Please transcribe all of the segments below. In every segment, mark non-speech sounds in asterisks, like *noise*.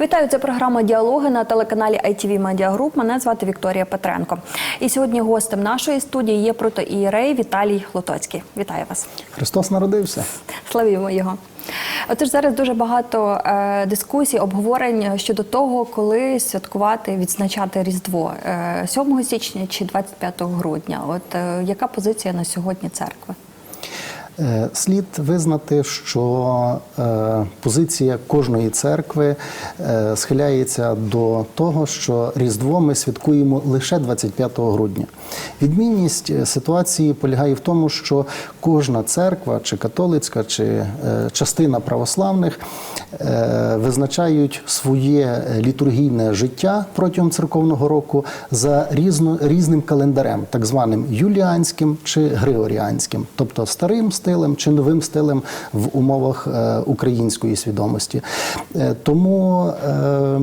Вітаю, це програма Діалоги на телеканалі ITV Media Group. Мене звати Вікторія Петренко. І сьогодні гостем нашої студії є протоієрей Віталій Лотоцький. Вітаю вас. Христос народився. Славімо його. Отож, зараз дуже багато е, дискусій, обговорень щодо того, коли святкувати, відзначати Різдво е, 7 січня чи 25 грудня. От е, яка позиція на сьогодні церкви? Е, Слід визнати, що е, позиція кожної церкви е, схиляється до того, що Різдво ми святкуємо лише 25 грудня. Відмінність ситуації полягає в тому, що кожна церква, чи католицька, чи частина православних визначають своє літургійне життя протягом церковного року за різним календарем, так званим юліанським чи григоріанським, тобто старим стилем чи новим стилем в умовах е, української свідомості. Е, тому, е, е,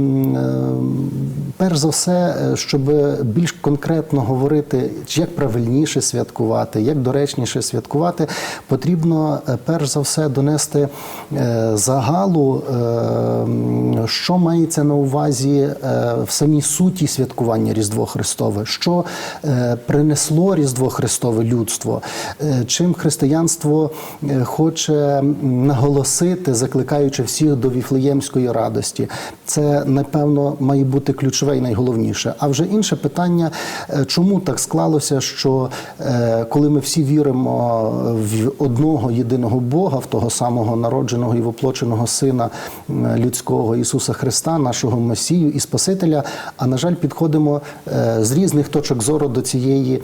перш за все, е, щоб більш конкретно говорити, чи як правильніше святкувати, як доречніше святкувати, потрібно перш за все донести загалу, е, що мається на увазі в самій суті святкування Різдво Христове, що принесло Різдво Христове людство, чим християнство е, хоче наголосити, закликаючи всіх до віфлеємської радості. Це, напевно, має бути ключове і найголовніше. А вже інше питання, е, чому так склалося, що е, коли ми всі віримо в одного єдиного Бога, в того самого народженого і воплоченого Сина людського Ісуса Христа, нашого Месію і Спасителя, а на жаль, підходимо з різних точок зору до цієї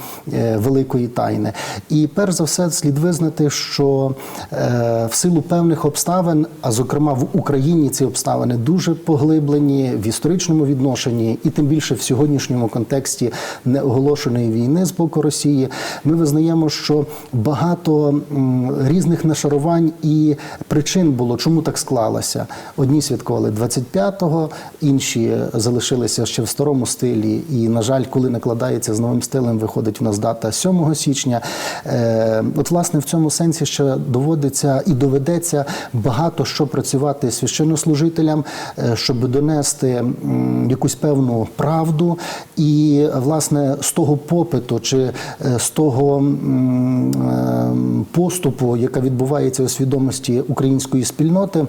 великої тайни. І перш за все, слід визнати, е, в силу певних обставин, а зокрема в Україні ці обставини дуже поглиблені в історичному відношенні, і тим більше в сьогоднішньому контексті неоголошеної війни з боку Росії, ми визнаємо, що багато різних нашарувань і причин було, чому так склалося. Одні святкували 25-го, інші залишилися ще в старому стилі. І, на жаль, коли накладається з новим стилем, виходить в нас дата 7 січня. Е, От, власне, в цьому сенсі ще доводиться і доведеться багато що працювати священнослужителям, е, щоб донести якусь певну правду. І, власне, з того попиту чи е, з того е, поступу, яка відбувається у свідомості української спільноти.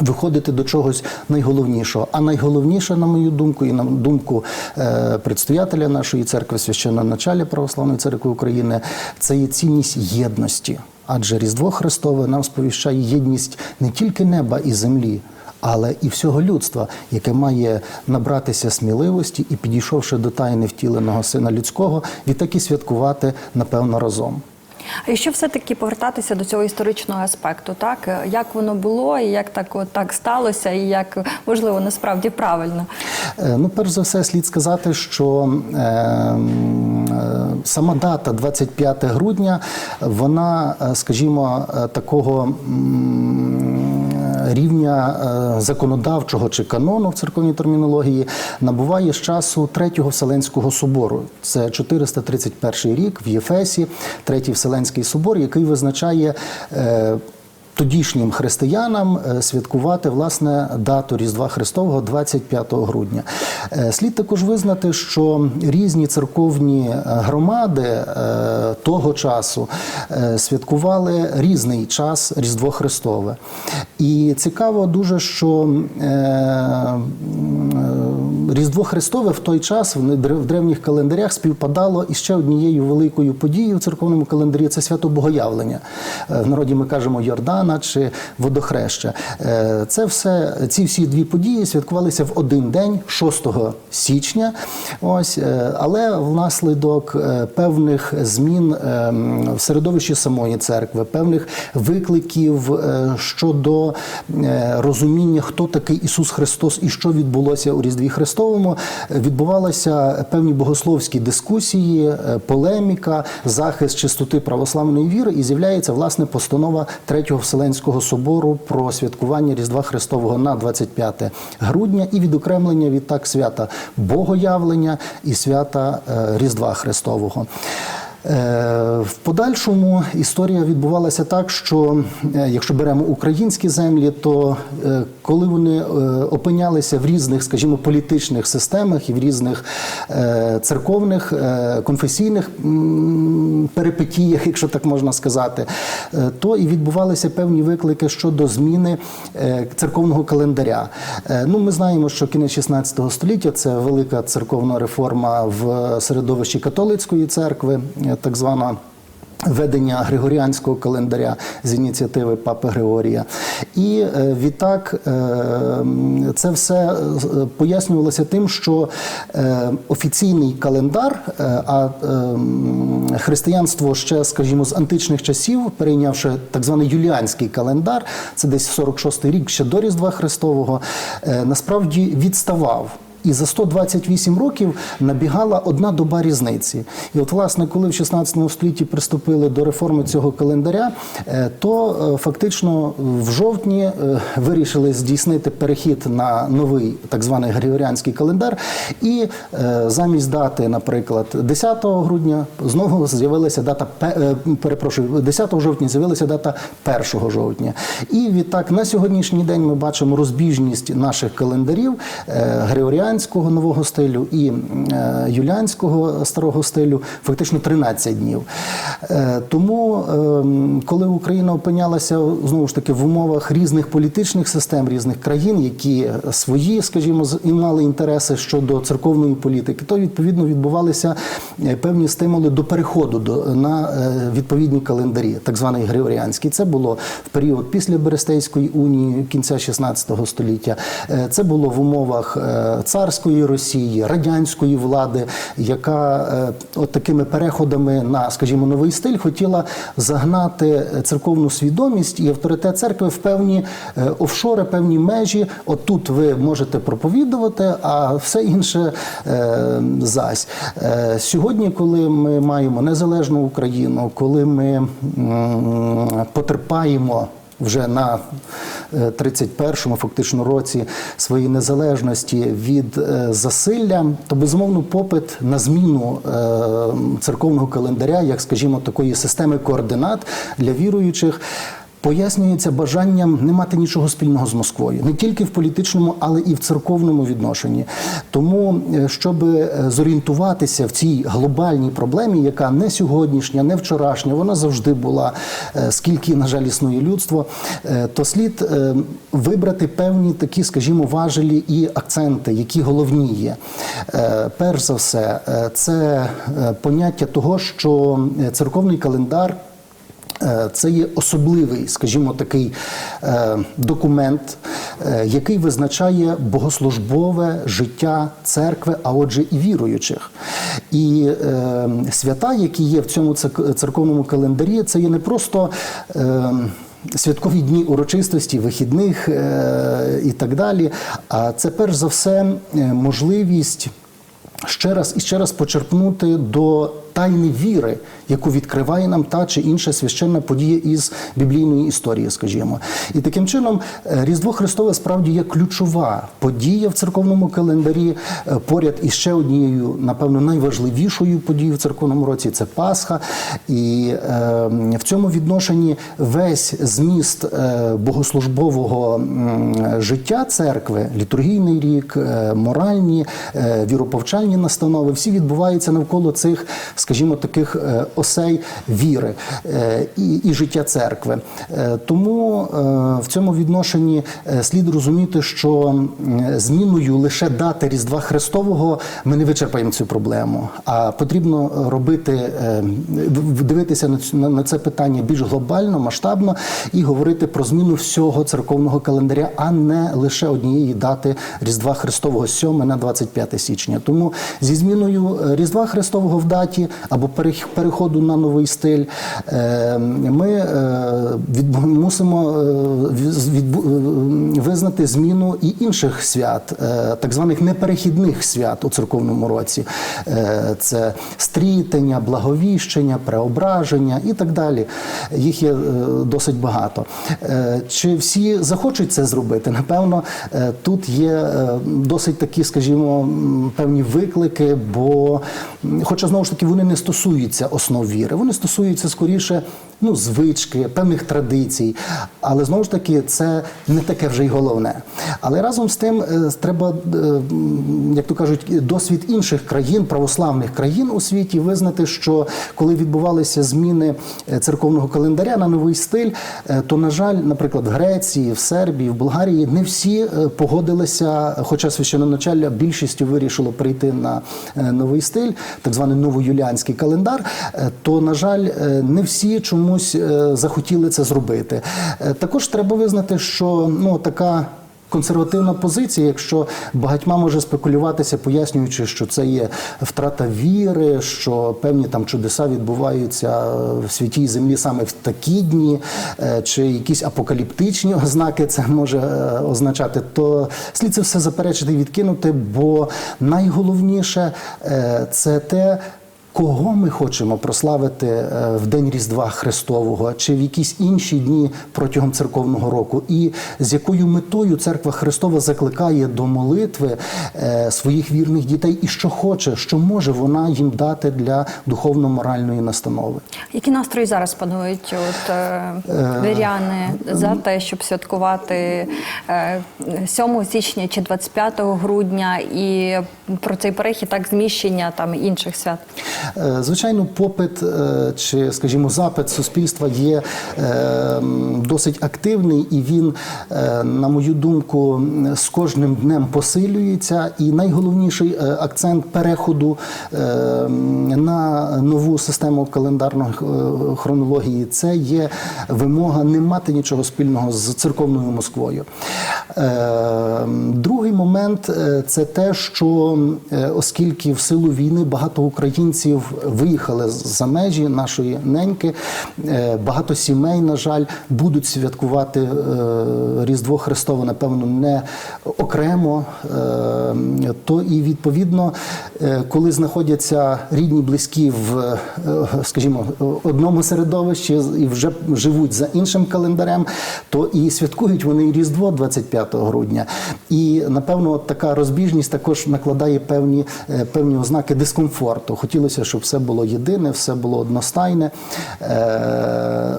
Виходити до чогось найголовнішого. А найголовніше, на мою думку, і на думку предстоятеля нашої церкви, священного началя Православної церкви України, це є цінність єдності. Адже Різдво Христове нам сповіщає єдність не тільки неба і землі, але і всього людства, яке має набратися сміливості і, підійшовши до тайни втіленого сина людського, відтаки святкувати напевно разом. А якщо все-таки повертатися до цього історичного аспекту, так як воно було, і як так от так сталося, і як можливо насправді правильно. Е, Ну, перш за все, слід сказати, що е, е, сама дата 25 грудня, вона, е, скажімо, е, такого м, рівня е, законодавчого чи канону в церковній термінології набуває з часу Третього Вселенського собору. Це 431 рік в Єфесі, Третій Вселенський собор, який визначає. Тодішнім християнам е, святкувати власне дату Різдва Христового 25 грудня. Е, Слід також визнати, що різні церковні е, громади того часу святкували різний час Різдво Христове. І цікаво дуже, що Різдво Христове в той час в древніх календарях співпадало із ще однією великою подією в церковному календарі це свято Богоявлення. В народі ми кажемо Йордана чи водохреща. Е, Це все, ці всі дві події святкувалися в один день, 6 січня. Ось, е, але внаслідок е, певних змін в середовищі самої церкви, певних викликів щодо розуміння, хто такий Ісус Христос і що відбулося у Різдві Христовому, відбувалися певні богословські дискусії, полеміка, захист чистоти православної віри, і з'являється власне постанова Третього Вселенського собору про святкування Різдва Христового на 25 грудня і відокремлення відтак свята Богоявлення і свята е, Різдва Христового. Е, В подальшому історія відбувалася так, що е, якщо беремо українські землі, то е, коли вони опинялися в різних, скажімо, політичних системах і в різних церковних конфесійних перипетіях, якщо так можна сказати, то і відбувалися певні виклики щодо зміни церковного календаря. Ну, ми знаємо, що кінець 16 століття це велика церковна реформа в середовищі католицької церкви, так звана. Ведення Григоріанського календаря з ініціативи Папи Григорія, і е, відтак е, це все е, пояснювалося тим, що офіційний календар, а е, християнство ще, скажімо, з античних часів, перейнявши так званий юліанський календар, це десь 46-й рік ще до Різдва Христового, насправді відставав. І за 128 років набігала одна доба різниці. І от, власне, коли в 16 столітті приступили до реформи цього календаря, е, то е, фактично в жовтні е, вирішили здійснити перехід на новий так званий Григоріанський календар. І замість дати, наприклад, 10 грудня знову з'явилася дата пе- перепрошую, 10 жовтня з'явилася дата 1 жовтня. І відтак на сьогоднішній день ми бачимо розбіжність наших календарів е, Григоріанського нового стилю і е, юліанського старого стилю, фактично 13 днів. Е, Тому, е, коли Україна опинялася знову ж таки в умовах різних політичних систем, різних країн, які свої, скажімо, і мали інтереси щодо церковної політики, то відповідно відбувалися певні стимули до переходу до на відповідні календарі, так званий Григоріанський. Це було в період після Берестейської унії кінця 16 століття. Це було в умовах е, царської Росії, радянської влади, яка е, от такими переходами на, скажімо, новий стиль хотіла загнати церковну свідомість і авторитет церкви в певні е, офшори, певні межі. От тут ви можете проповідувати, а все інше е, зась. Сьогодні, коли ми маємо незалежну Україну, коли ми потерпаємо вже на е, 31-му фактично році своєї незалежності від е, засилля, то безумовно попит на зміну е, церковного календаря, як скажімо, такої системи координат для віруючих. Пояснюється бажанням не мати нічого спільного з Москвою, не тільки в політичному, але і в церковному відношенні. Тому, е, щоб е, зорієнтуватися в цій глобальній проблемі, яка не сьогоднішня, не вчорашня, вона завжди була, е, скільки, на жаль, існує людство, то слід вибрати певні такі, скажімо, важелі і акценти, які головні є. Перш за все, це поняття того, що церковний календар. Е, Це є особливий, скажімо, такий е, документ, е, який визначає богослужбове життя церкви, а отже, і віруючих. І свята, які є в цьому церковному календарі, це є не просто. Святкові дні урочистості, вихідних е, і так далі. А це перш за все можливість ще раз і ще раз почерпнути до тайни віри, яку відкриває нам та чи інша священна подія із біблійної історії, скажімо. І таким чином е, Різдво Христове справді є ключова подія в церковному календарі, е, поряд із ще однією, напевно, найважливішою подією в церковному році це Пасха. І е, в цьому відношенні весь зміст е, богослужбового життя церкви, літургійний рік, моральні, віроповчальні настанови, всі відбуваються навколо цих, скажімо, таких е, осей віри е, і, і життя церкви. Е, Тому в цьому відношенні слід розуміти, що зміною лише дати Різдва Христового ми не вичерпаємо цю проблему, а потрібно робити, дивитися на це питання більш глобально, масштабно і говорити про зміну всього церковного календаря, а не лише однієї дати Різдва Христового 7 на 25 січня. Тому зі зміною Різдва Христового в даті або переходу на новий стиль е, ми е, мусимо е, визнати зміну і інших свят, так званих неперехідних свят у церковному році. Це стрітення, благовіщення, преображення і так далі. Їх є досить багато. Чи всі захочуть це зробити? Напевно, тут є досить такі, скажімо, певні виклики, бо, хоча знову ж таки вони вони не стосуються основ віри, вони стосуються скоріше ну, звички, певних традицій. Але знову ж таки, це не таке вже й головне. Але разом з тим е, треба, е, як то кажуть, досвід інших країн, православних країн у світі визнати, що коли відбувалися зміни е, церковного календаря на новий стиль, то, на жаль, наприклад, в Греції, в Сербії, в Болгарії не всі погодилися, хоча священоначалля більшістю вирішило прийти на новий стиль, так званий новоюліанський календар, то, на жаль, не всі чомусь е, захотіли це зробити. Е, Також треба визнати, що ну, така. Консервативна позиція, якщо багатьма може спекулюватися, пояснюючи, що це є втрата віри, що певні там чудеса відбуваються в святій землі саме в такі дні, е, чи якісь апокаліптичні *laughs* ознаки це може е, означати, то слід це все заперечити і відкинути, бо найголовніше е, це те. Кого ми хочемо прославити е, в день Різдва Христового чи в якісь інші дні протягом церковного року, і з якою метою церква Христова закликає до молитви е, своїх вірних дітей, і що хоче, що може вона їм дати для духовно-моральної настанови? Які настрої зараз панують от, е, віряни за те, щоб святкувати е, 7 січня чи 25 грудня і про цей перехід так зміщення там інших свят? Е, Звичайно, попит е, чи, скажімо, запит суспільства є е, досить активний, і він, на мою думку, з кожним днем посилюється. І найголовніший акцент переходу на нову систему календарної хронології це є вимога не мати нічого спільного з церковною Москвою. Другий момент це те, що оскільки в силу війни багато українців виїхали за межі нашої неньки, е, багато сімей, на жаль, будуть святкувати е, Різдво Христове, напевно, не окремо, е, то і відповідно, коли знаходяться рідні, близькі в, скажімо, одному середовищі і вже живуть за іншим календарем, то і святкують вони Різдво 25 грудня. І напевно, така розбіжність також накладає певні, певні ознаки дискомфорту. Хотілося, щоб все було єдине, все було одностайне. Е, е,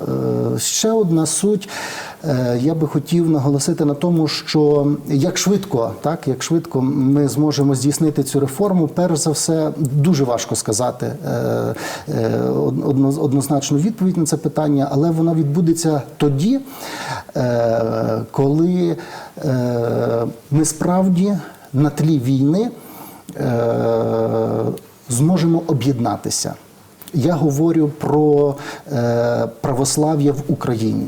Ще одна суть. Е, Я би хотів наголосити на тому, що як швидко, так як швидко ми зможемо здійснити цю реформу, перш за все дуже важко сказати одно- однозначну відповідь на це питання, але вона відбудеться тоді, коли ми справді на тлі війни зможемо об'єднатися. Я говорю про е, православ'я в Україні.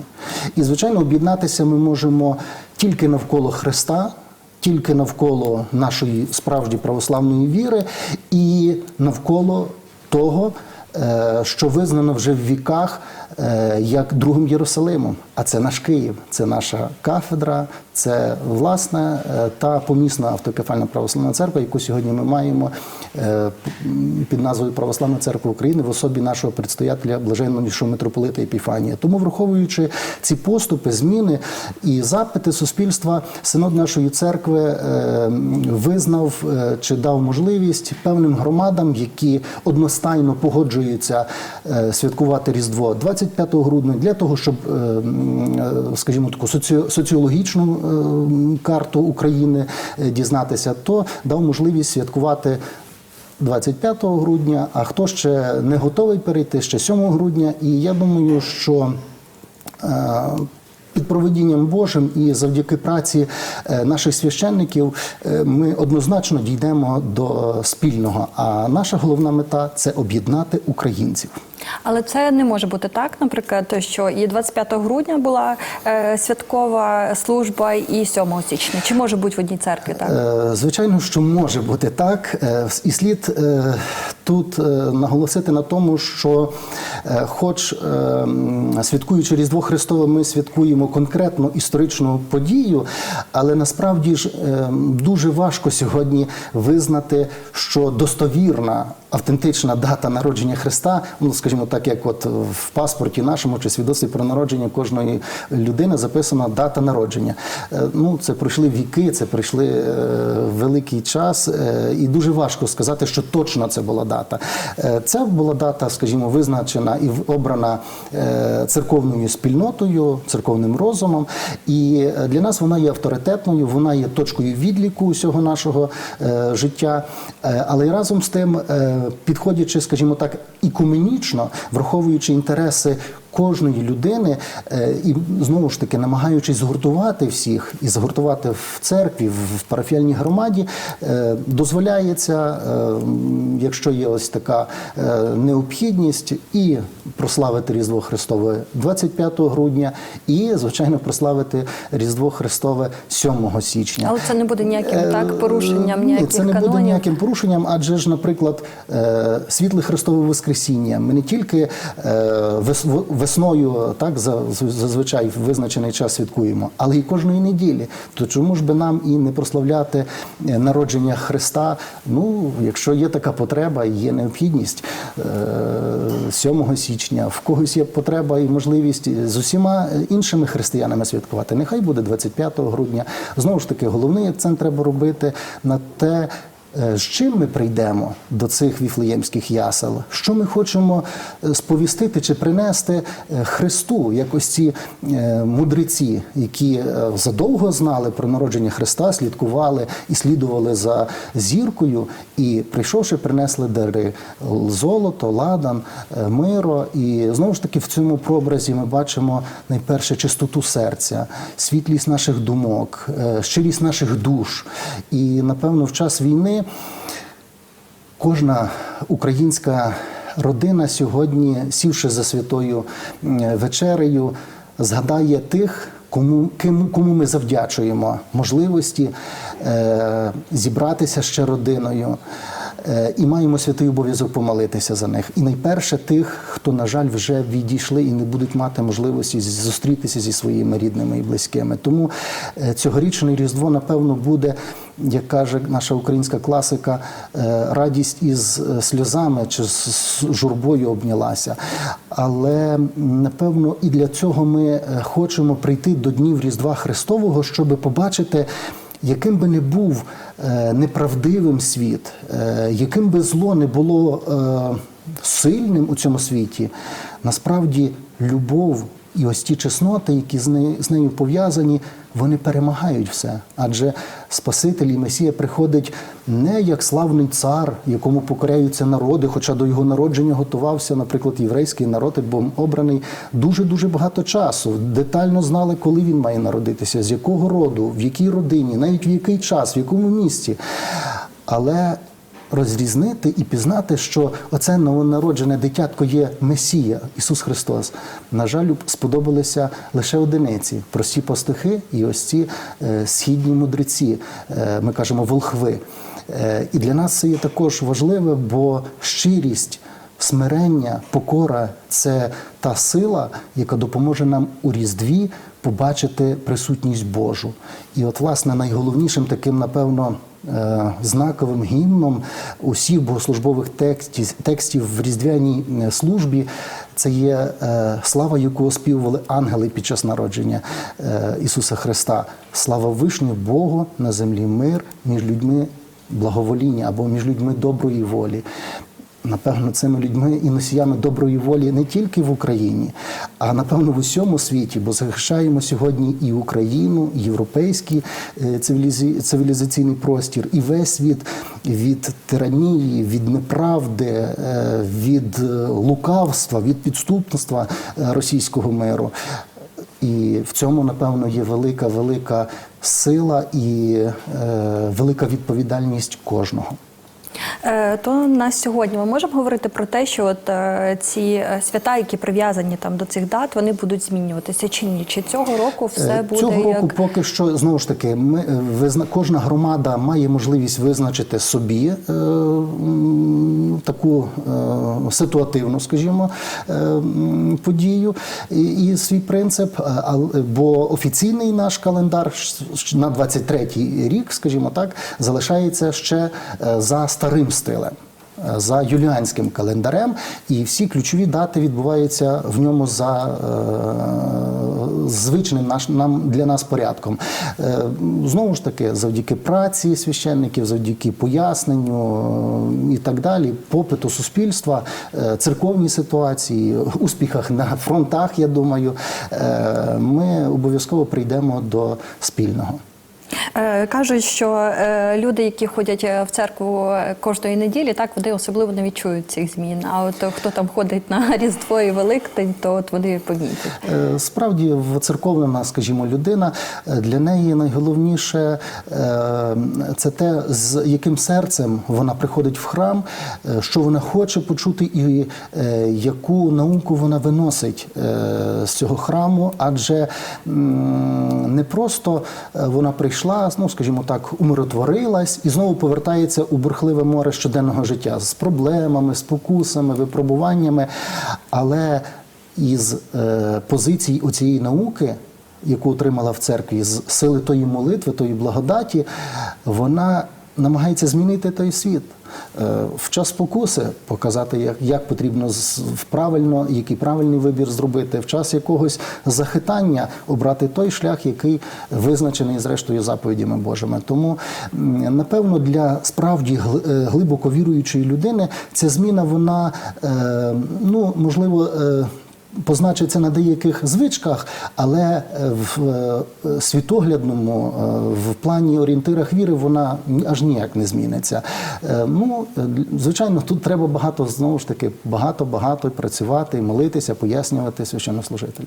І, звичайно, об'єднатися ми можемо тільки навколо Христа, тільки навколо нашої справді православної віри і навколо того, е, що визнано вже в віках е, як другим Єрусалимом. А це наш Київ, це наша кафедра, це власне е, та помісна автокефальна православна церква, яку сьогодні ми маємо е, під назвою Православна церква України в особі нашого предстоятеля блаженнішого митрополита Епіфанія. Тому, враховуючи ці поступи, зміни і запити суспільства, синод нашої церкви е, визнав чи дав можливість певним громадам, які одностайно погоджуються святкувати Різдво 25 грудня, для того, щоб, скажімо, таку соці- соціологічну е, карту України е, дізнатися, то дав можливість святкувати 25 грудня, а хто ще не готовий перейти, ще 7 грудня. І я думаю, що е, під проведінням Божим і завдяки праці е, наших священників е, ми однозначно дійдемо до спільного. А наша головна мета це об'єднати українців. Але це не може бути так, наприклад, що і 25 грудня була е, святкова служба, і 7 січня. Чи може бути в одній церкві так? Е, Звичайно, що може бути так, Е, і слід тут е, наголосити на тому, що, е, хоч е, святкуючи Різдво Христове, ми святкуємо конкретну історичну подію, але насправді ж дуже важко сьогодні визнати, що достовірна автентична дата народження Христа, ну скажімо так, як от в паспорті нашому чи свідоцтві про народження кожної людини записана дата народження. Ну, це пройшли віки, це пройшли великий час, і дуже важко сказати, що точно це була дата. Е, Це була дата, скажімо, визначена і обрана е, церковною спільнотою, церковним розумом. І е, для нас вона є авторитетною, вона є точкою відліку усього нашого е, життя. Але й разом з тим, підходячи, скажімо так, ікуменічно, враховуючи інтереси. Кожної людини е, і знову ж таки намагаючись згуртувати всіх і згуртувати в церкві, в парафіальній громаді, е, дозволяється, е, якщо є ось така необхідність, і прославити Різдво Христове 25 грудня, і звичайно прославити Різдво Христове 7 січня. Але це не буде ніяким так порушенням Ні, ніяких це не буде ніяким порушенням, адже ж, наприклад, світле Христове Воскресіння. Ми не тільки е, вес- в- весною, так за- зазвичай визначений час святкуємо, але і кожної неділі. То чому ж би нам і не прославляти е, народження Христа? Ну, якщо є така потреба, і є необхідність е, 7 січня, в когось є потреба і можливість з усіма іншими християнами святкувати. Нехай буде 25 грудня. Знову ж таки, головний акцент треба робити на те. Е, З чим ми прийдемо до цих віфлеємських ясел? Що ми хочемо е, сповістити чи принести е, Христу, як ось ці мудреці, які задовго знали про народження Христа, слідкували і слідували за зіркою, і прийшовши, принесли дари золото, ладан, миро. І знову ж таки в цьому прообразі ми бачимо найперше чистоту серця, світлість наших думок, щирість наших душ. І напевно в час війни кожна українська родина сьогодні, сівши за святою вечерею, згадає тих, кому, ким, кому ми завдячуємо можливості е, зібратися ще родиною. Е, І маємо святий обов'язок помолитися за них. І найперше тих, хто, на жаль, вже відійшли і не будуть мати можливості зустрітися зі своїми рідними і близькими. Тому е, цьогорічне Різдво, напевно, буде, як каже наша українська класика, е, радість із е, сльозами чи з журбою обнялася. Але напевно і для цього ми е, хочемо прийти до днів Різдва Христового, щоб побачити яким би не був неправдивим світ, яким би зло не було сильним у цьому світі, насправді любов і ось ті чесноти, які з нею, пов'язані, вони перемагають все. Адже Спаситель і Месія приходить не як славний цар, якому покоряються народи, хоча до його народження готувався, наприклад, єврейський народ, був обраний дуже дуже багато часу. Детально знали, коли він має народитися, з якого роду, в якій родині, навіть в який час, в якому місці. Але розрізнити і пізнати, що оце новонароджене дитятко є Месія, Ісус Христос. На жаль, сподобалися лише одиниці прості пастухи і ось ці е, східні мудреці, е, ми кажемо волхви. Е, і для нас це є також важливе, бо щирість. Смирення, покора це та сила, яка допоможе нам у Різдві побачити присутність Божу. І от, власне, найголовнішим таким, напевно, знаковим гімном усіх богослужбових текстів, текстів в різдвяній е, службі це є е, слава, яку оспівували ангели під час народження е, Ісуса Христа. Слава Вишню Богу на землі мир між людьми благовоління або між людьми доброї волі. Напевно, цими людьми і носіями доброї волі не тільки в Україні, а напевно в усьому світі, бо захищаємо сьогодні і Україну, і європейський е, цивілізаційний простір, і весь світ від тиранії, від неправди, е, від е, лукавства, від підступництва російського миру. І в цьому, напевно, є велика, велика сила і е, велика відповідальність кожного. Е, То на сьогодні ми можемо говорити про те, що от е, ці е, свята, які прив'язані там до цих дат, вони будуть змінюватися чи ні? Чи цього року все буде Цього року як поки що знову ж таки, ми визна, кожна громада має можливість визначити собі е, таку е, ситуативну, скажімо, е, подію і, і свій принцип. А- Бо офіційний наш календар на 23-й рік, скажімо так, залишається ще за старим стилем. е, за юліанським календарем, і всі ключові дати відбуваються в ньому за е, звичним наш, нам, для нас порядком. Е, Знову ж таки, завдяки праці священників, завдяки поясненню е, і так далі, попиту суспільства, е, церковній ситуації, успіхах на фронтах, я думаю, е, ми обов'язково прийдемо до спільного. Е, Кажуть, що е, люди, які ходять е, в церкву кожної неділі, так вони особливо не відчують цих змін. А от хто там ходить на *laughs* Різдво і Великдень, то от вони помітять. Справді, воцерковлена, скажімо, людина для неї найголовніше це те, з яким серцем вона приходить в храм, що вона хоче почути, і яку науку вона виносить з цього храму, адже не просто вона прийшла, ну скажімо так, умиротворилась і знову повертається у бурхливе море щоденного життя з проблемами, спокусами, випробуваннями, але із е, позицій оцієї науки, яку отримала в церкві, з сили тої молитви, тої благодаті, вона намагається змінити той світ. Е, В час спокуси показати, як, як потрібно правильно, який правильний вибір зробити, в час якогось захитання обрати той шлях, який визначений зрештою заповідями Божими. Тому, напевно, для справді е, глибоко віруючої людини ця зміна, вона е, ну можливо. Позначиться на деяких звичках, але е, в е, світоглядному, е, в плані орієнтирах віри вона аж ніяк не зміниться. Ну, звичайно, тут треба багато знову ж таки багато багато працювати, молитися, пояснювати священнослужителю.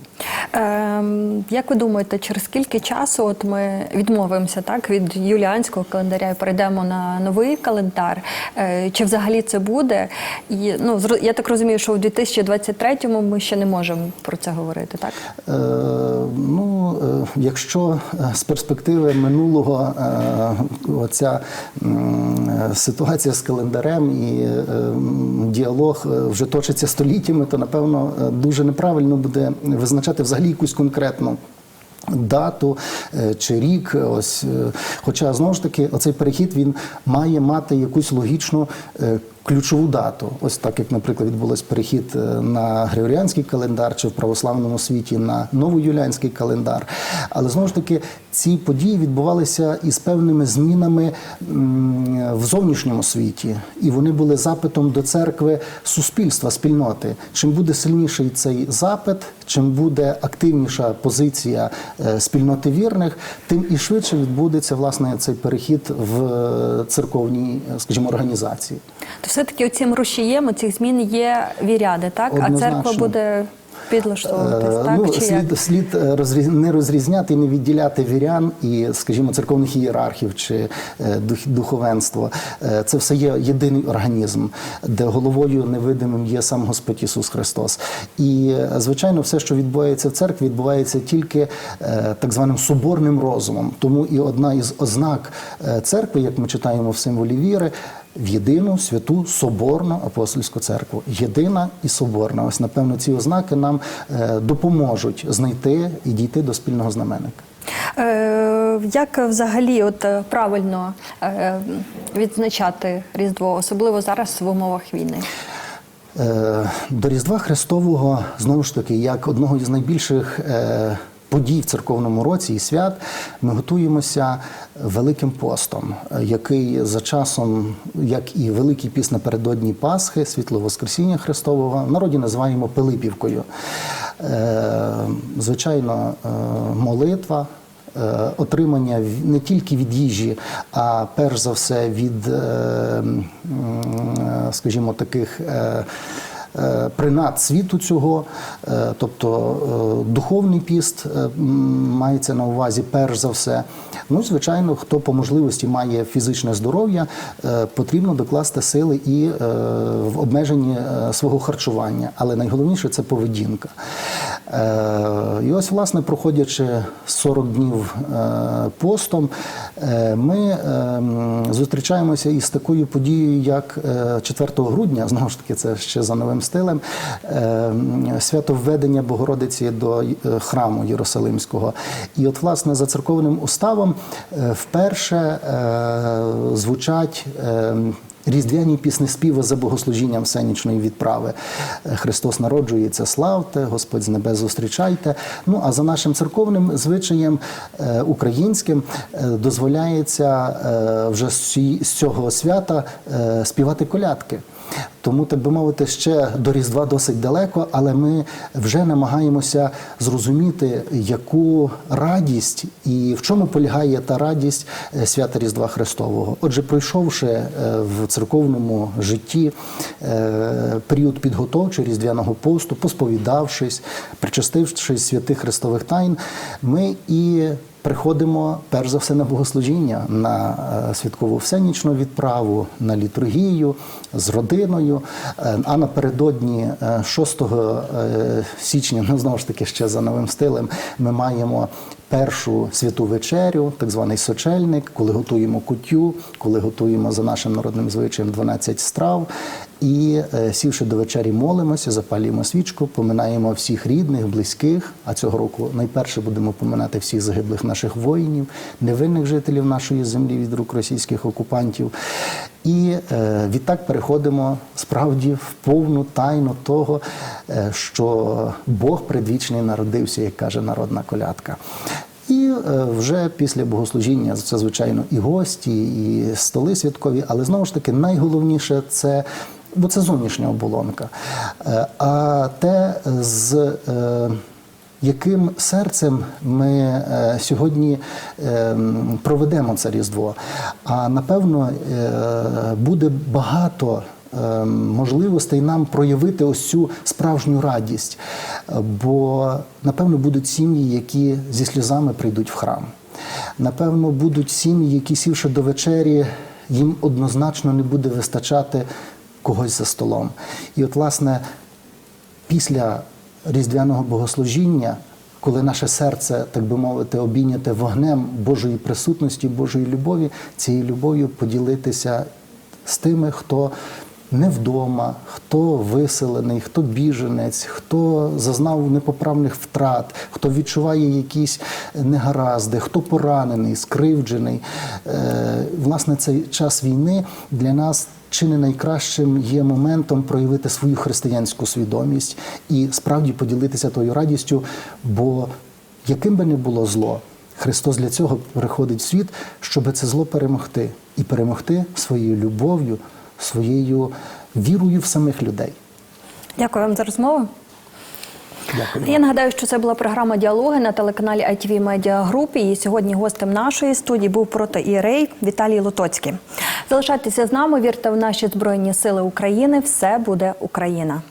Ем, як ви думаєте, через скільки часу от ми відмовимося так від юліанського календаря і перейдемо на новий календар? Е, чи взагалі це буде? І ну я так розумію, що у 2023-му ми ще не можемо про це говорити, так? Е, Ну, е, якщо е, з перспективи минулого е, оця ситуація з календарем і діалог вже точиться століттями, то напевно дуже неправильно буде визначати взагалі якусь конкретну. Дату чи рік, ось хоча знову ж таки оцей перехід він має мати якусь логічну ключову дату. Ось так як, наприклад, відбулось перехід е, на Григоріанський календар чи в православному світі на новоюліанський календар. Але знову ж таки ці події відбувалися із певними змінами в зовнішньому світі, і вони були запитом до церкви суспільства, спільноти. Чим буде сильніший цей запит, чим буде активніша позиція е, спільноти вірних, тим і швидше відбудеться власне цей перехід в е, церковній, скажімо, організації. То все-таки цим рушієм цих змін є віряни, так? А церква буде підлаштовуватись, Е, так? ну, чи слід, слід е, розріз, не розрізняти і не відділяти вірян і, скажімо, церковних ієрархів чи е, дух, духовенство. Е, Це все є єдиний організм, де головою невидимим є сам Господь Ісус Христос. І, звичайно, все, що відбувається в церкві, відбувається тільки так званим соборним розумом. Тому і одна із ознак церкви, як ми читаємо в символі віри, в єдину святу соборну апостольську церкву. Єдина і соборна. Ось напевно ці ознаки нам е, допоможуть знайти і дійти до спільного знаменника. Е, Як взагалі от е, правильно відзначати Різдво, особливо зараз в умовах війни? До Різдва Христового знову ж таки, як одного із найбільших подій в церковному році і свят, ми готуємося Великим постом, який за часом, як і Великий піс напередодні Пасхи, світло Воскресіння Христового, народі називаємо Пилипівкою. Е, Звичайно, е, молитва. е, Отримання не тільки від їжі, а перш за все від, скажімо, таких принад світу цього, е, тобто е, духовний піст е, мається на увазі перш за все. Ну, звичайно, хто по можливості має фізичне здоров'я, е, потрібно докласти сили і е, в обмеженні е, свого харчування. Але найголовніше це поведінка. Е, І ось, власне, проходячи 40 днів е, постом, е, ми е, зустрічаємося із такою подією, як е, 4 грудня, знову ж таки, це ще за новим стилем, е, свято введення Богородиці до е, храму Єрусалимського. І от, власне, за церковним уставом е, вперше е, звучать. е, Різдвяні піснеспіви за богослужінням всенічної відправи. Христос народжується, славте, Господь з небес зустрічайте. Ну а за нашим церковним звичаєм українським дозволяється вже з цього свята співати колядки. Тому, так би мовити, ще до Різдва досить далеко, але ми вже намагаємося зрозуміти, яку радість і в чому полягає та радість е, свята Різдва Христового. Отже, пройшовши е, в церковному житті е, період підготовчий різдвяного посту, посповідавшись, причастившись святих Христових тайн, ми і Приходимо перш за все на богослужіння, на святкову всенічну відправу, на літургію з родиною. Е, А напередодні е, 6 е, січня, *laughs* ну знову ж таки, ще за новим стилем, ми маємо першу святу вечерю, так званий сочельник, коли готуємо кутю, коли готуємо за нашим народним звичаєм 12 страв. І е, сівши до вечері, молимося, запалюємо свічку, поминаємо всіх рідних, близьких. А цього року найперше будемо поминати всіх загиблих наших воїнів, невинних жителів нашої землі від рук російських окупантів. І е, відтак переходимо справді в повну тайну того, е, що Бог предвічний народився, як каже народна колядка. І е, вже після богослужіння це звичайно і гості, і столи святкові, але знову ж таки найголовніше це. Бо це зовнішня оболонка. Е, А те, з е, яким серцем ми е, сьогодні проведемо це Різдво. А напевно буде багато можливостей нам проявити ось цю справжню радість. Бо напевно будуть сім'ї, які зі сльозами прийдуть в храм. Напевно, будуть сім'ї, які сівши до вечері, їм однозначно не буде вистачати когось за столом. І от, власне, після різдвяного богослужіння, коли наше серце, так би мовити, обійняте вогнем Божої присутності, Божої любові, цією любов'ю поділитися з тими, хто не вдома, хто виселений, хто біженець, хто зазнав непоправних втрат, хто відчуває якісь негаразди, хто поранений, скривджений. Е, Власне, цей час війни для нас чи не найкращим є моментом проявити свою християнську свідомість і справді поділитися тою радістю, бо яким би не було зло, Христос для цього приходить в світ, щоб це зло перемогти і перемогти своєю любов'ю, своєю вірою в самих людей. Дякую вам за розмову. Дякую. Я нагадаю, що це була програма Діалоги на телеканалі ITV Media Group. І сьогодні гостем нашої студії був протоієрей Віталій Лотоцький. Залишайтеся з нами, вірте в наші збройні сили України. Все буде Україна.